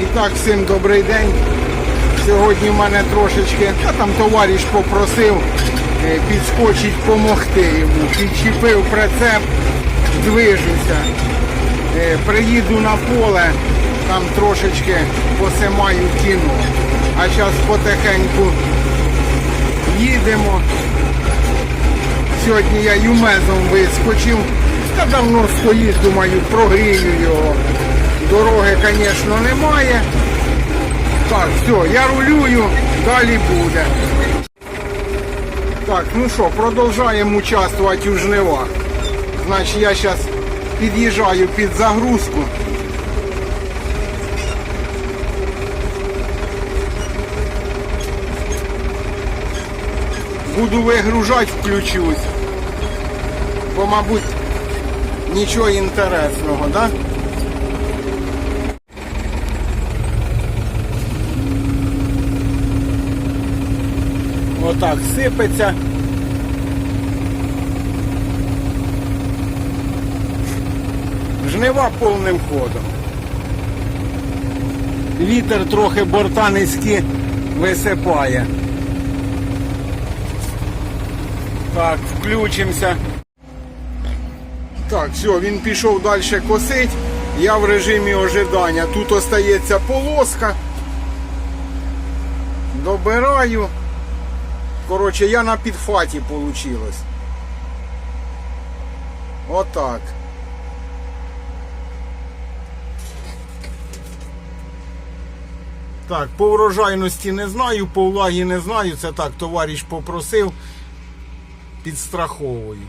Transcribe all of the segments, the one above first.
І так, всім добрий день. Сьогодні в мене трошечки, а там товариш попросив е, підскочить допомогти йому. Підчепив прицеп, движуся. Е, Приїду на поле, там трошечки посимаю кіно. А зараз потихеньку їдемо. Сьогодні я юмезом вискочив. Та давно стоїть, думаю, прогрію його. Дороги, звісно, немає. Так, все, я рулюю, далі буде. Так, ну що, продовжуємо участвувати у жнивах. Значить, я зараз під'їжджаю під загрузку. Буду вигружати, включусь. Бо, мабуть, нічого інтересного, так? Да? Отак сипеться. Жнива повним ходом. Вітер трохи борта низькі висипає. Так, включимося. Так, все, він пішов далі косить. Я в режимі ожидання. Тут остається полоска. Добираю. Коротше, я на підфаті получилось. Отак. Так, по врожайності не знаю, по влагі не знаю. Це так, товариш попросив. Підстраховую.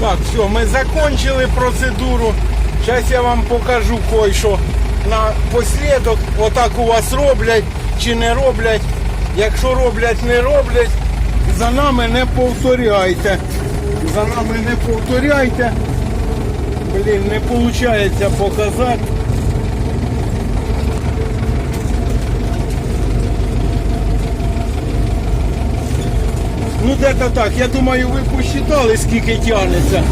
Так, все, ми закончили процедуру. Зараз я вам покажу кое-що на послідок. Отак у вас роблять чи не роблять. Якщо роблять, не роблять, за нами не повторяйте. За нами не повторяйте. Блін, не виходить показати. Ну де-то так, я думаю, ви посчитали, скільки тягнеться.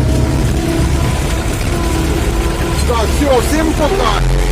Так, все, всім пока.